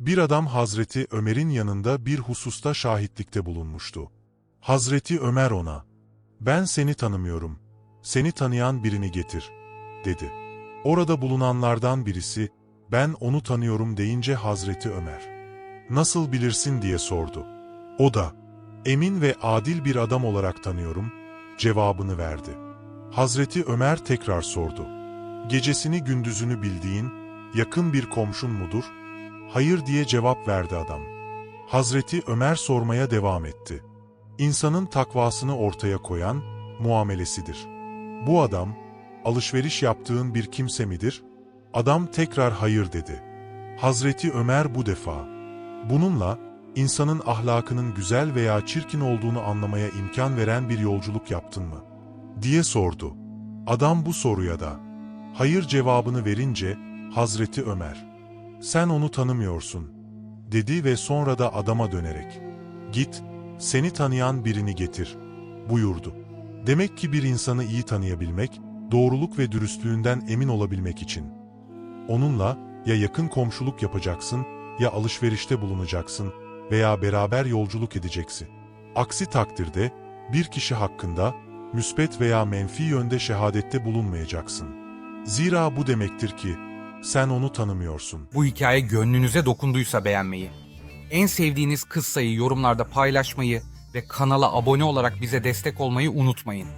Bir adam Hazreti Ömer'in yanında bir hususta şahitlikte bulunmuştu. Hazreti Ömer ona, ben seni tanımıyorum, seni tanıyan birini getir, dedi. Orada bulunanlardan birisi, ben onu tanıyorum deyince Hazreti Ömer, nasıl bilirsin diye sordu. O da, emin ve adil bir adam olarak tanıyorum, cevabını verdi. Hazreti Ömer tekrar sordu. Gecesini gündüzünü bildiğin, yakın bir komşun mudur? Hayır diye cevap verdi adam. Hazreti Ömer sormaya devam etti. İnsanın takvasını ortaya koyan, muamelesidir. Bu adam, alışveriş yaptığın bir kimse midir? Adam tekrar hayır dedi. Hazreti Ömer bu defa, bununla, insanın ahlakının güzel veya çirkin olduğunu anlamaya imkan veren bir yolculuk yaptın mı? diye sordu. Adam bu soruya da, hayır cevabını verince, Hazreti Ömer, sen onu tanımıyorsun, dedi ve sonra da adama dönerek, git, seni tanıyan birini getir, buyurdu. Demek ki bir insanı iyi tanıyabilmek, doğruluk ve dürüstlüğünden emin olabilmek için. Onunla ya yakın komşuluk yapacaksın, ya alışverişte bulunacaksın veya beraber yolculuk edeceksin. Aksi takdirde, bir kişi hakkında, müspet veya menfi yönde şehadette bulunmayacaksın. Zira bu demektir ki, sen onu tanımıyorsun. Bu hikaye gönlünüze dokunduysa beğenmeyi, en sevdiğiniz kıssayı yorumlarda paylaşmayı ve kanala abone olarak bize destek olmayı unutmayın.